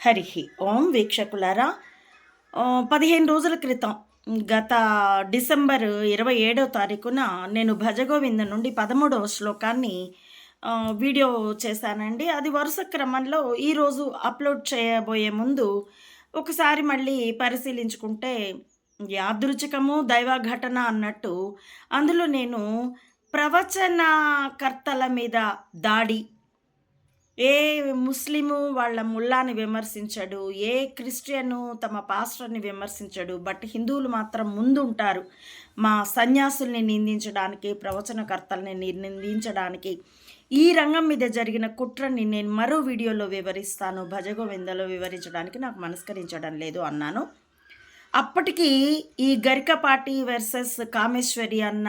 హరి ఓం వీక్షకులారా పదిహేను రోజుల క్రితం గత డిసెంబర్ ఇరవై ఏడవ తారీఖున నేను భజగోవింద నుండి పదమూడవ శ్లోకాన్ని వీడియో చేశానండి. అది వరుస క్రమంలో ఈరోజు అప్లోడ్ చేయబోయే ముందు ఒకసారి మళ్ళీ పరిశీలించుకుంటే యాదృచికము దైవ ఘటన అన్నట్టు అందులో నేను ప్రవచనకర్తల మీద దాడి ఏ ముస్లిము వాళ్ళ ముల్లాని విమర్శించడు ఏ క్రిస్టియను తమ పాస్టర్ని విమర్శించడు బట్ హిందువులు మాత్రం ముందు ఉంటారు మా సన్యాసుల్ని నిందించడానికి ప్రవచనకర్తల్ని నిందించడానికి. ఈ రంగం మీద జరిగిన కుట్రని నేను మరో వీడియోలో వివరిస్తాను. భజగోవిందలో వివరించడానికి నాకు మనస్కరించడం లేదు అన్నాను. అప్పటికి ఈ గరికపాటి వర్సెస్ కామేశ్వరి అన్న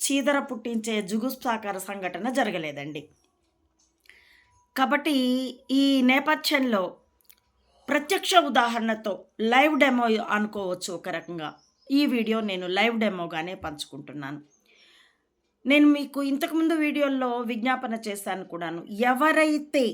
చీదర పుట్టించే జుగుప్సాకర సంఘటన జరగలేదండి. కాబట్టి ఈ నేపథ్యంలో ప్రత్యక్ష ఉదాహరణతో లైవ్ డెమో అనుకోవచ్చు ఒక రకంగా. ఈ వీడియో నేను లైవ్ డెమోగానే పంచుకుంటున్నాను. నేను మీకు ఇంతకుముందు వీడియోల్లో విజ్ఞాపన చేశాను కూడాను. ఎవరైతే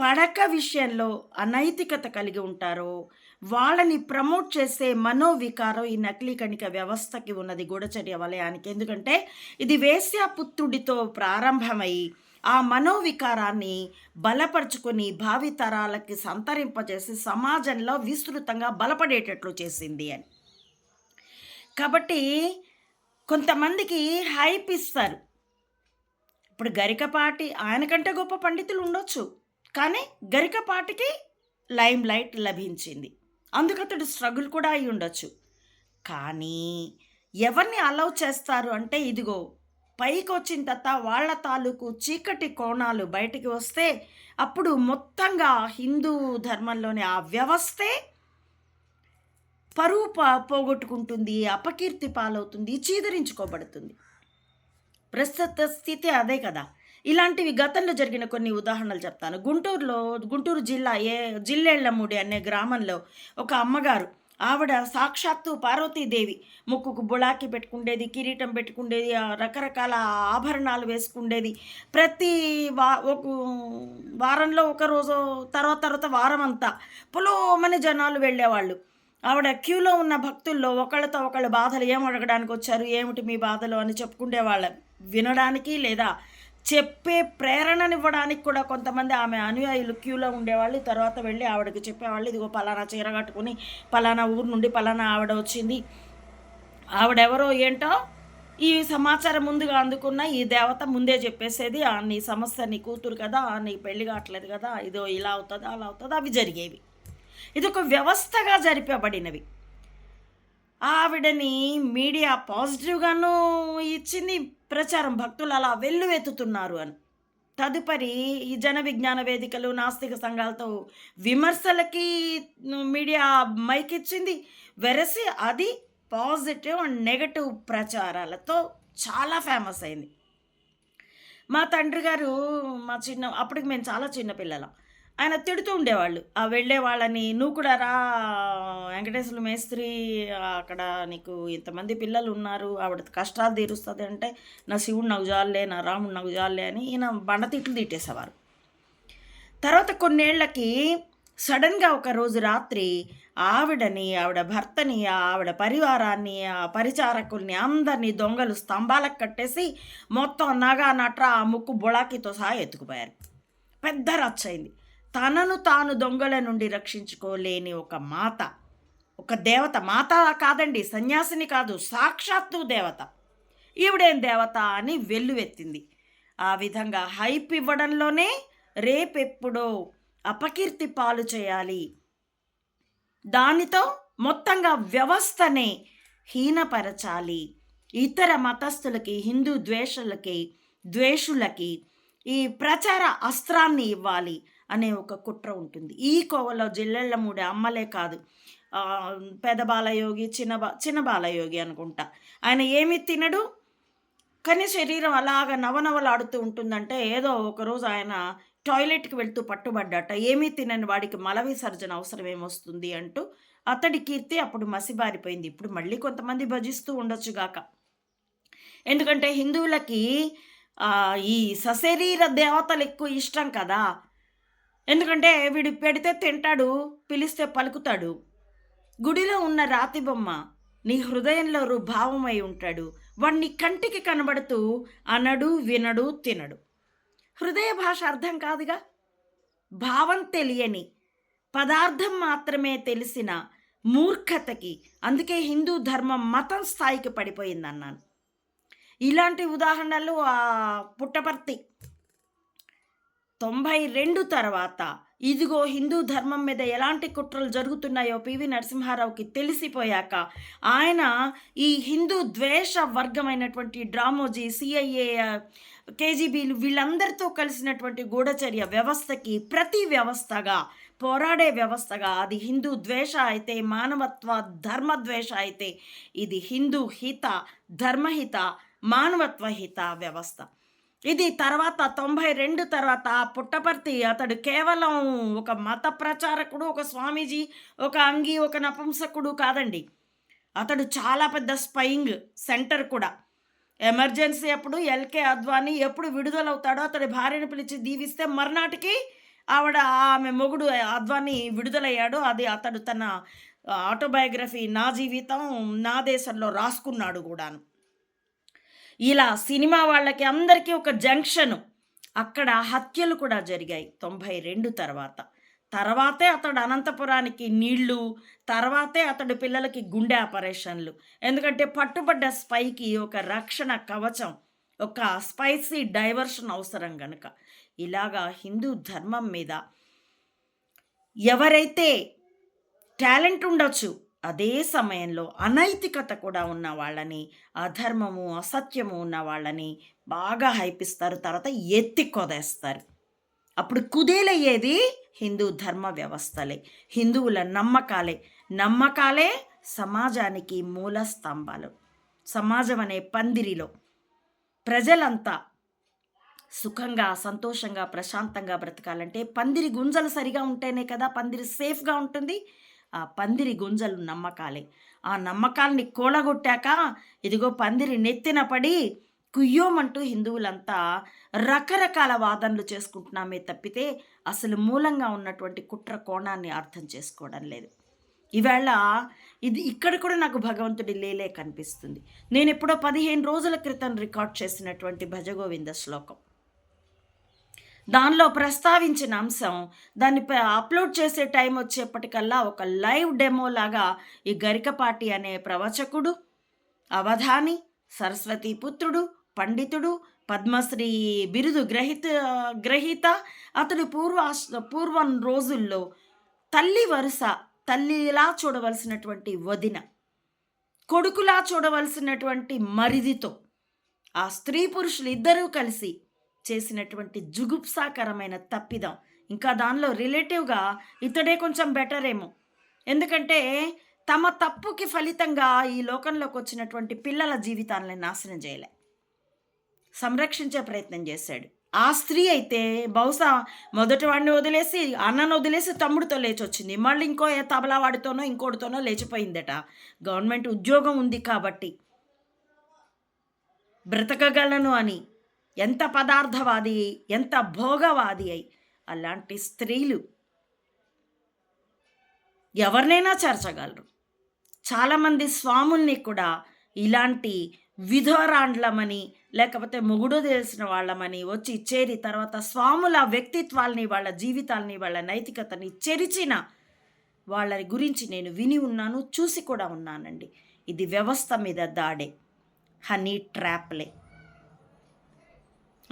పడక విషయంలో అనైతికత కలిగి ఉంటారో వాళ్ళని ప్రమోట్ చేసే మనోవికారం ఈ నకిలీ కణిక వ్యవస్థకి ఉన్నది గూఢచర్య వలయానికి. ఎందుకంటే ఇది వేశ్యాపుత్రుడితో ప్రారంభమై ఆ మనోవికారాన్ని బలపరుచుకొని భావితరాలకి సంతరింపజేసి సమాజంలో విస్తృతంగా బలపడేటట్లు చేసింది అని. కాబట్టి కొంతమందికి హైప్ ఇస్తారు. ఇప్పుడు గరికపాటి ఆయనకంటే గొప్ప పండితులు ఉండొచ్చు. కానీ గరికపాటికి లైమ్ లైట్ లభించింది. అందుకు అతడు స్ట్రగుల్ కూడా అయి ఉండొచ్చు కానీ ఎవరిని అలౌ చేస్తారు అంటే ఇదిగో పైకి వచ్చిన తర్వాత వాళ్ళ తాలూకు చీకటి కోణాలు బయటికి వస్తే అప్పుడు మొత్తంగా హిందూ ధర్మంలోని ఆ వ్యవస్థే పరువు పోగొట్టుకుంటుంది అపకీర్తి పాలవుతుంది చీదరించుకోబడుతుంది. ప్రస్తుత స్థితి అదే కదా. ఇలాంటివి గతంలో జరిగిన కొన్ని ఉదాహరణలు చెప్తాను. గుంటూరులో గుంటూరు జిల్లా ఏ జిల్లెళ్ళమూడి అనే గ్రామంలో ఒక అమ్మగారు ఆవిడ సాక్షాత్తు పార్వతీదేవి. ముక్కుకు బుళాకి పెట్టుకుండేది కిరీటం పెట్టుకుండేది రకరకాల ఆభరణాలు వేసుకుండేది. ప్రతి వా ఒక వారంలో ఒక రోజు తర్వాత తర్వాత వారం అంతా పులోమని జనాలు వెళ్ళేవాళ్ళు. ఆవిడ క్యూలో ఉన్న భక్తుల్లో ఒకళ్ళతో ఒకళ్ళ బాధలు ఏం అడగడానికి వచ్చారు ఏమిటి మీ బాధలు అని చెప్పుకునేవాళ్ళ వినడానికి లేదా చెప్పే ప్రేరణనివ్వడానికి కూడా కొంతమంది ఆమె అనుయాయులు క్యూలో ఉండేవాళ్ళు. తర్వాత వెళ్ళి ఆవిడకి చెప్పేవాళ్ళు ఇదిగో పలానా చీర కట్టుకుని పలానా ఊరు నుండి పలానా ఆవిడ వచ్చింది. ఆవిడెవరో ఏంటో ఈ సమాచారం ముందుగా అందుకున్న ఈ దేవత ముందే చెప్పేసేది. "ఆ, నీ సమస్య నీ కూతురు కదా ఆ, నీ పెళ్ళి కావట్లేదు కదా ఇదో ఇలా అవుతుంది అలా అవుతుంది అవి జరిగేవి. ఇది ఒక వ్యవస్థగా జరిపబడినవి. ఆవిడని మీడియా పాజిటివ్గాను ఇచ్చింది. ప్రచారం భక్తులు అలా వెల్లువెత్తుతున్నారు అని. తదుపరి ఈ జన విజ్ఞాన వేదికలు నాస్తిక సంఘాలతో విమర్శలకి మీడియా మైక్ ఇచ్చింది వెరసి అది పాజిటివ్ అండ్ నెగటివ్ ప్రచారాలతో చాలా ఫేమస్ అయింది. మా తండ్రి గారు మా చిన్న అప్పటికి మేము చాలా చిన్నపిల్లలం ఆయన తిడుతూ ఉండేవాళ్ళు. ఆ వెళ్ళే వాళ్ళని నువ్వు కూడా రా వెంకటేశ్వర మేస్త్రి అక్కడ నీకు ఇంతమంది పిల్లలు ఉన్నారు ఆవిడ కష్టాలు తీరుస్తుంది అంటే నా శివుడు నాకు జాలే నా రాముడు నాకు జాలే అని ఈయన బండ తిట్లు తిట్టేసేవారు. తర్వాత కొన్నేళ్ళకి సడన్గా ఒక రోజు రాత్రి ఆవిడని ఆవిడ భర్తని ఆవిడ పరివారాన్ని ఆ పరిచారకుల్ని అందరినీ దొంగలు స్తంభాలకు కట్టేసి మొత్తం నగా నట్ర ఆ ముక్కు బుళాకితో సహా ఎత్తుకుపోయారు. పెద్ద రచ్చయింది. తనను తాను దొంగల నుండి రక్షించుకోలేని ఒక మాత. ఒక దేవత మాత కాదండి సన్యాసిని కాదు సాక్షాత్తు దేవత. ఈవిడేం దేవత అని వెల్లువెత్తింది. ఆ విధంగా హైప్ ఇవ్వడంలోనే రేపెప్పుడో అపకీర్తి పాలు చేయాలి. దానితో మొత్తంగా వ్యవస్థనే హీనపరచాలి. ఇతర మతస్థులకి హిందూ ద్వేషులకి ద్వేషులకి ఈ ప్రచార అస్త్రాన్ని ఇవ్వాలి. అనే ఒక కుట్ర ఉంటుంది. ఈ కోవలో జిల్లెళ్ళమూడి అమ్మలే కాదు. ఆ, పెద బాలయోగి చిన్న బా చిన్న బాలయోగి అనుకుంటా. ఆయన ఏమి తినడు. కానీ శరీరం అలాగ నవనవలాడుతూ ఉంటుందంటే ఏదో ఒకరోజు ఆయన టాయిలెట్కి వెళ్తూ పట్టుబడ్డట. ఏమీ తినని వాడికి మల విసర్జన అవసరం ఏమొస్తుంది అంటూ అతడి కీర్తి అప్పుడు మసిబారిపోయింది. ఇప్పుడు మళ్ళీ కొంతమంది భజిస్తూ ఉండొచ్చుగాక ఎందుకంటే హిందువులకి ఈ సశరీర దేవతలు ఎక్కువ ఇష్టం కదా. ఎందుకంటే వీడు పెడితే తింటాడు పిలిస్తే పలుకుతాడు. గుడిలో ఉన్న రాతి బొమ్మ నీ హృదయంలో రుభావమై ఉంటాడు. వాడిని కంటికి కనబడుతూ అనడు వినడు తినడు. హృదయ భాష అర్థం కాదుగా? భావం తెలియని పదార్థం మాత్రమే తెలిసిన మూర్ఖతకి అందుకే హిందూ ధర్మం మతం స్థాయికి పడిపోయింది అన్నాను ఇలాంటి ఉదాహరణలు ఆ పుట్టపర్తి తొంభై రెండు తర్వాత ఇదిగో హిందూ ధర్మం మీద ఎలాంటి కుట్రలు జరుగుతున్నాయో పివి నరసింహారావుకి తెలిసిపోయాక ఆయన ఈ హిందూ ద్వేష వర్గమైనటువంటి డ్రామోజీ సిఐఏ కేజీబీలు వీళ్ళందరితో కలిసినటువంటి గూఢచర్య వ్యవస్థకి ప్రతి వ్యవస్థగా పోరాడే వ్యవస్థగా అది హిందూ ద్వేష అయితే మానవత్వ ధర్మద్వేష అయితే ఇది హిందూ హిత ధర్మహిత మానవత్వ హిత వ్యవస్థ. ఇది తర్వాత తొంభై రెండు తర్వాత పుట్టపర్తి అతడు కేవలం ఒక మత ప్రచారకుడు ఒక స్వామీజీ ఒక అంగి ఒక నపుంసకుడు కాదండి. అతడు చాలా పెద్ద స్పయింగ్ సెంటర్ కూడా. ఎమర్జెన్సీ అప్పుడు ఎల్కే అద్వానీ ఎప్పుడు విడుదలవుతాడో అతడి భార్యను పిలిచి దీవిస్తే మర్నాటికి ఆవిడ ఆమె మొగుడు అద్వానీ విడుదలయ్యాడు. అది అతడు తన ఆటోబయోగ్రఫీ నా జీవితం నా దేశంలో రాసుకున్నాడు కూడాను. ఇలా సినిమా వాళ్ళకి అందరికీ ఒక జంక్షను. అక్కడ హత్యలు కూడా జరిగాయి తొంభై రెండు తర్వాత. తర్వాతే అతడు అనంతపురానికి నీళ్ళు తర్వాతే అతడు పిల్లలకి గుండె ఆపరేషన్లు. ఎందుకంటే పట్టుబడ్డ స్పైకి ఒక రక్షణ కవచం ఒక స్పైసీ డైవర్షన్ అవసరం గనుక. ఇలాగా హిందూ ధర్మం మీద ఎవరైతే టాలెంట్ ఉండొచ్చు అదే సమయంలో అనైతికత కూడా ఉన్న వాళ్ళని అధర్మము అసత్యము ఉన్న వాళ్ళని బాగా హైపిస్తారు. తర్వాత ఎత్తి కొదేస్తారు. అప్పుడు కుదేలయ్యేది హిందూ ధర్మ వ్యవస్థలే. హిందువుల నమ్మకాలే. నమ్మకాలే సమాజానికి మూల స్తంభాలు. సమాజం అనే పందిరిలో ప్రజలంతా సుఖంగా సంతోషంగా ప్రశాంతంగా బ్రతకాలంటే పందిరి గుంజలు సరిగా ఉంటేనే కదా పందిరి సేఫ్గా ఉంటుంది. ఆ పందిరి గుంజలు నమ్మకాలే. ఆ నమ్మకాల్ని కూలగొట్టాక ఇదిగో పందిరి నెత్తిన పడి కుయ్యోమంటూ హిందువులంతా రకరకాల వాదనలు చేసుకుంటున్నామే తప్పితే అసలు మూలంగా ఉన్నటువంటి కుట్ర కోణాన్ని అర్థం చేసుకోవడం లేదు. ఈవేళ ఇది ఇక్కడ కూడా నాకు భగవంతుడి లేలే కనిపిస్తుంది. నేను ఎప్పుడో పదిహేను రోజుల క్రితం రికార్డ్ చేసినటువంటి భజగోవింద శ్లోకం. దానిలో ప్రస్తావించిన అంశం దాన్ని అప్లోడ్ చేసే టైం వచ్చేప్పటికల్లా ఒక లైవ్ డెమో లాగా ఈ గరికపాటి అనే ప్రవచకుడు అవధాని సరస్వతి పుత్రుడు పండితుడు పద్మశ్రీ బిరుదు గ్రహీత గ్రహీత అతడు పూర్వ పూర్వం రోజుల్లో తల్లి వరుస తల్లిలా చూడవలసినటువంటి వదిన కొడుకులా చూడవలసినటువంటి మరిదితో ఆ స్త్రీ పురుషులు ఇద్దరూ కలిసి చేసినటువంటి జుగుప్సాకరమైన తప్పిదం. ఇంకా దానిలో రిలేటివ్గా ఇతడే కొంచెం బెటర్ ఏమో ఎందుకంటే తమ తప్పుకి ఫలితంగా ఈ లోకంలోకి వచ్చినటువంటి పిల్లల జీవితాలను నాశనం చేయలే. సంరక్షించే ప్రయత్నం చేశాడు. ఆ స్త్రీ అయితే బహుశా మొదటి వాడిని వదిలేసి అన్నను వదిలేసి తమ్ముడితో లేచి వచ్చింది మళ్ళీ ఇంకో తబలావాడితోనో ఇంకోటితోనో లేచిపోయిందట. గవర్నమెంట్ ఉద్యోగం ఉంది కాబట్టి బ్రతకగలను అని ఎంత పదార్థవాది ఎంత భోగవాది అయి అలాంటి స్త్రీలు ఎవరినైనా చేర్చగలరు. చాలామంది స్వాముల్ని కూడా ఇలాంటి విధోరాండ్లమని లేకపోతే మొగుడు తెలిసిన వాళ్ళమని వచ్చి చేరి తర్వాత స్వాముల వ్యక్తిత్వాల్ని వాళ్ళ జీవితాల్ని వాళ్ళ నైతికతని చెరిచిన వాళ్ళ గురించి నేను విని ఉన్నాను చూసి కూడా ఉన్నానండి. ఇది వ్యవస్థ మీద దాడే హనీ ట్రాప్లే.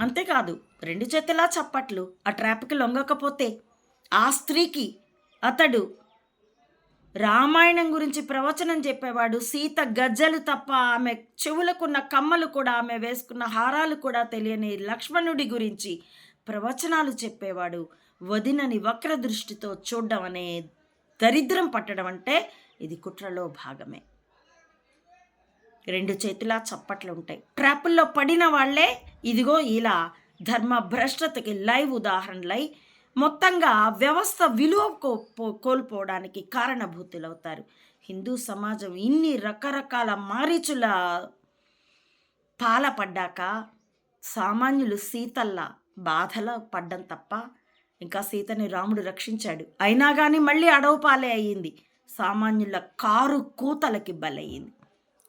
అంతేకాదు రెండు చేతులా చప్పట్లు ఆ ట్రాప్కి లొంగకపోతే ఆ స్త్రీకి అతడు రామాయణం గురించి ప్రవచనం చెప్పేవాడు. సీత గజ్జలు తప్ప ఆమె చెవులకున్న కమ్మలు కూడా ఆమె వేసుకున్న హారాలు కూడా తెలియని లక్ష్మణుడి గురించి ప్రవచనాలు చెప్పేవాడు. వదినని వక్ర దృష్టితో చూడడం అనే దరిద్రం పట్టడం అంటే ఇది కుట్రలో భాగమే. రెండు చేతులా చప్పట్లు ఉంటాయి ట్రాపుల్లో పడిన వాళ్ళే ఇదిగో ఇలా ధర్మ భ్రష్టతకి లైవ్ ఉదాహరణలై మొత్తంగా వ్యవస్థ విలువ కో- కోల్పోవడానికి కారణభూతులవుతారు. హిందూ సమాజం ఇన్ని రకరకాల మారీచుల పాలపడ్డాక సామాన్యులు సీతల్లా బాధలో పడ్డం తప్ప ఇంకా సీతని రాముడు రక్షించాడు. అయినా కానీ మళ్ళీ అడవుపాలే అయ్యింది సామాన్యుల కారు కూతలకి బలయ్యింది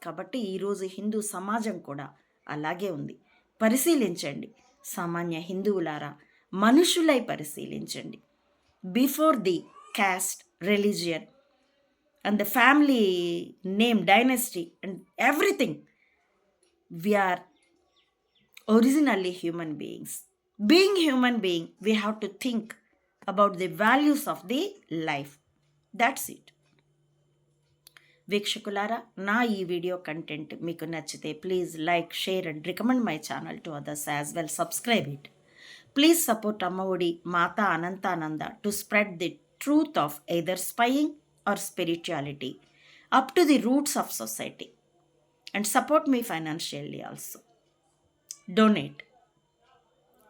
కాబట్టి ఈరోజు హిందూ సమాజం కూడా అలాగే ఉంది. పరిశీలించండి. సామాన్య హిందువులారా మనుషులై పరిశీలించండి. Before the caste religion and the family name dynasty and everything we are originally human beings being human being we have to think about the values of the life that's it వీక్షకులారా నా ఈ video content మీకు నచ్చితే please like share and recommend my channel to others as well. Subscribe it. Please support Ammaodi Mata Anantananda to spread the truth of either spying or spirituality up to the roots of society and support me financially also. Donate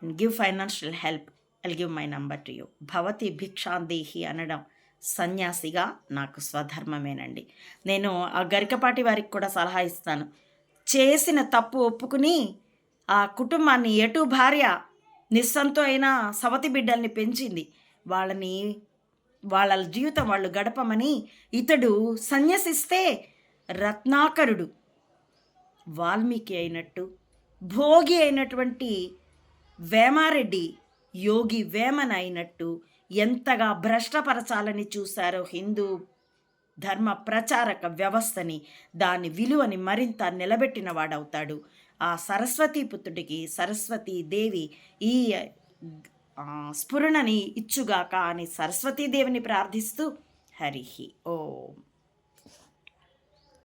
and give financial help. I give my number to you. భవతి భిక్షాందేహి అనడం. సన్యాసిగా నాకు స్వధర్మమేనండి. నేను ఆ గరికపాటి వారికి కూడా సలహా ఇస్తాను. చేసిన తప్పు ఒప్పుకుని ఆ కుటుంబాన్ని ఎటు భార్య నిస్సంతో అయినా సవతి బిడ్డల్ని పెంచింది. వాళ్ళని వాళ్ళ జీవితం వాళ్ళు గడపమని ఇతడు సన్యసిస్తే రత్నాకరుడు వాల్మీకి అయినట్టు భోగి అయినటువంటి వేమారెడ్డి యోగి వేమన అయినట్టు ఎంతగా భ్రష్టపరచాలని చూశారో హిందూ ధర్మ ప్రచారక వ్యవస్థని దాని విలువని మరింత నిలబెట్టిన వాడవుతాడు ఆ సరస్వతీ పుత్రుడికి సరస్వతీ దేవి ఈ స్ఫురణని ఇచ్చుగాక అని సరస్వతీదేవిని ప్రార్థిస్తూ హరిహి ఓం.